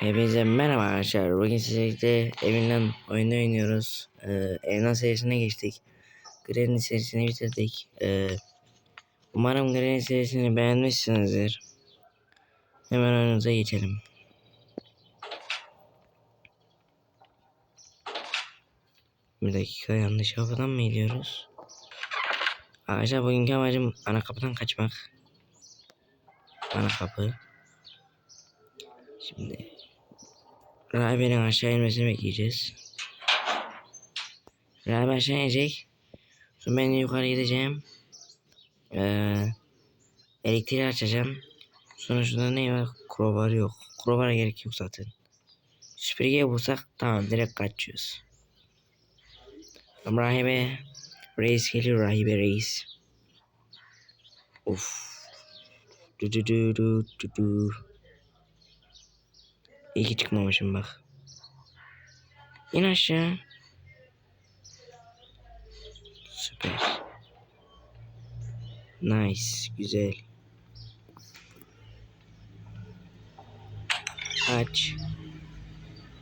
Hepinize merhaba arkadaşlar. Bugün sizlerle evinden oyunu oynuyoruz. Ee, Evden serisine geçtik. Granny serisini bitirdik. Ee, umarım Granny serisini beğenmişsinizdir. Hemen oyunumuza geçelim. Bir dakika yanlış kapıdan mı gidiyoruz? Arkadaşlar bugünkü amacım ana kapıdan kaçmak. Ana kapı. Şimdi Rahibe'nin aşağı inmesini bekleyeceğiz. Rahibe aşağı inecek. Sonra ben yukarı gideceğim. Ee, elektriği açacağım. Sonra şurada ne var? Crowbar yok. Crowbar'a gerek yok zaten. Süpürgeyi bulsak tamam direkt kaçıyoruz. Rahibe Reis geliyor Rahibe Reis. Of. Du du du du du du. İyi ki çıkmamışım bak. İn aşağı. Süper. Nice. Güzel. Aç.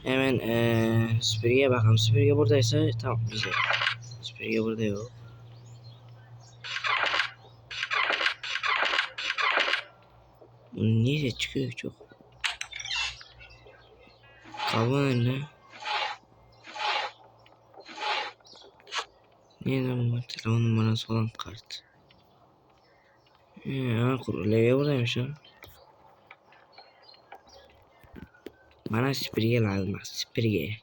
Hemen ee, süpürgeye bakalım. Süpürge buradaysa tamam güzel. Süpürge burada yok. Bu niye çıkıyor çok? Kavga önüne. Niye bu telefon numarası olan kart? Ya, levye buradaymış lan. Bana süpürge lazım süpürge.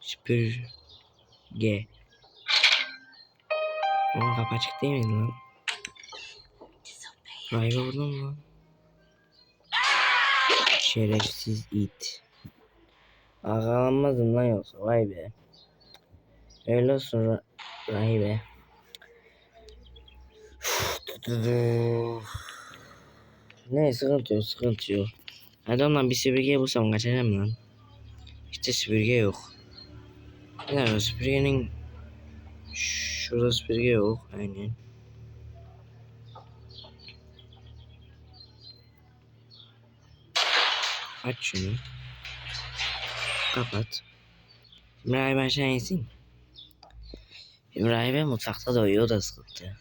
Süpürge. Onun kapı açık değil miydi lan? Rahibe mı lan? Şerefsiz it. Ağlanmazdım lan yoksa vay be. Öyle olsun ra rahibe. ne sıkıntı yok sıkıntı yok. Adamdan bir süpürge bulsam kaçacağım lan. İşte süpürge yok. Ne süpürgenin Şurada süpürge yok aynen. Aç şunu. Kapat. İbrahim aşağı insin. İbrahim mutfakta da uyuyor da sıkıntı.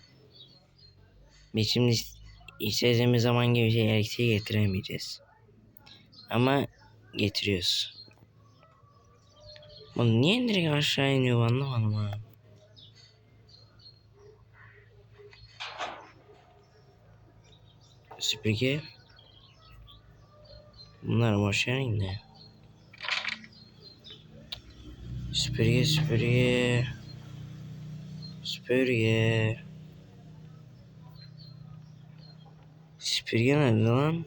Biz şimdi istediğimiz zaman gibi şey elektriği getiremeyeceğiz. Ama getiriyoruz. Bunu niye direkt aşağı iniyor anlamadım ha. Süpürge. Bunlar boş yer indi. Süpürge süpürge. Süpürge. Süpürge nerede lan?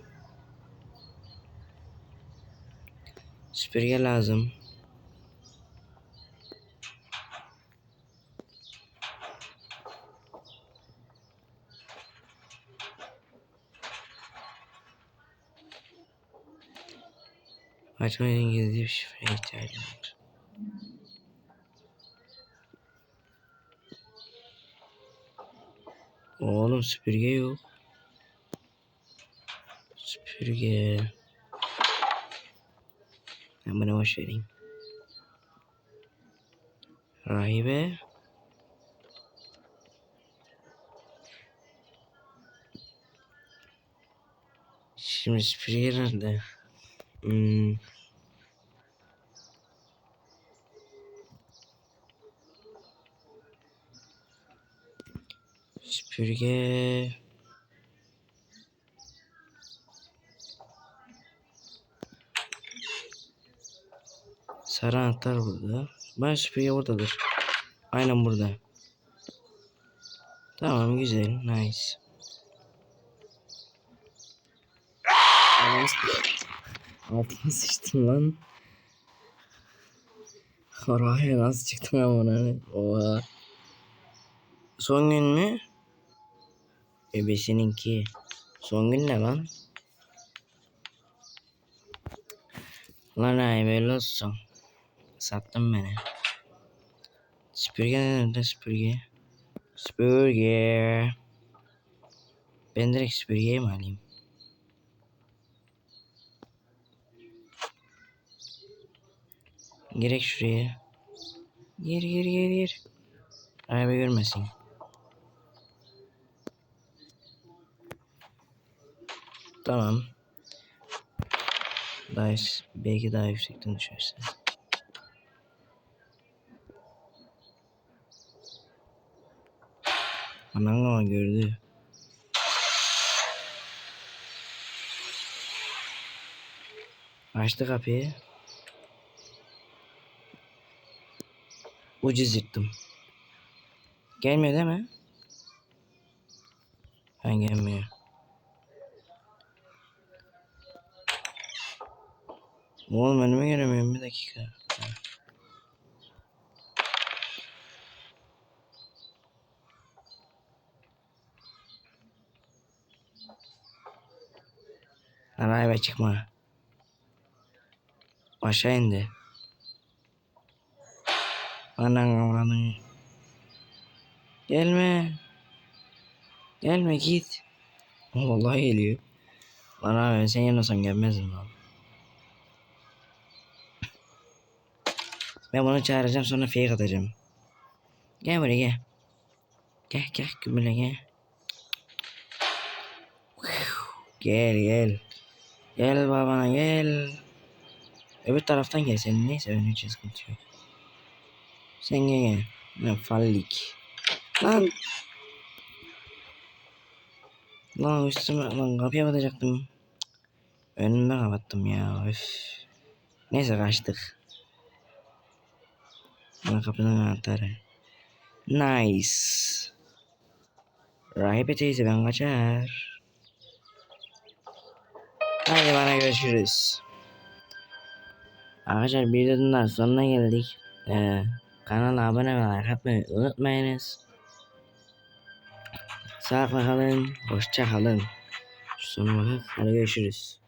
Süpürge lazım. Açmayın gizli bir şifreye ihtiyacım var. Oğlum süpürge yok. Süpürge. Ben buna boş vereyim. Rahibe. Şimdi süpürge nerede? Hmm. Süpürge. Sarı anahtar burada. Ben süpürge buradadır. Aynen burada. Tamam güzel. Nice. Altıma sıçtım lan. Oraya nasıl çıktım ben buna? Oha. Son gün mü? Bebesininki. Son gün ne lan? Lan ay böyle olsun. Sattın beni. Süpürge nerede süpürge? Süpürge. Ben direkt süpürgeyi mi alayım? Gerek şuraya. Gir gir gir gir. Araba görmesin. Tamam. Daha belki daha yüksekten düşerse. Anan ama gördü. Açtı kapıyı. Ucuz yırttım. Gelmiyor değil mi? Ha gelmiyor. Oğlum önümü göremiyorum bir dakika. Lan ayva çıkma. Aşağı indi. Anan avradını. Gelme. Gelme git. Vallahi geliyor. Lan abi sen yanılsam gelmezdim lan. Ben bunu çağıracağım sonra fake atacağım. Gel buraya gel. Gel gel gümüle gel. Gel gel. Gel babana gel. Öbür taraftan gel senin neyse için sıkıntı yok. Sen gel gel. Ne fallik. Lan. Lan üstüme lan kapıya batacaktım. Önüme kapattım ya. Üf. Neyse kaçtık. Bana kapının anahtarı. Nice. Rahibe teyze ben kaçar. Hadi bana görüşürüz. Arkadaşlar bir videonun daha sonuna geldik. Ee, kanala abone ve like atmayı unutmayınız. Sağlıkla kalın. Hoşça kalın. Bakın. Hadi görüşürüz.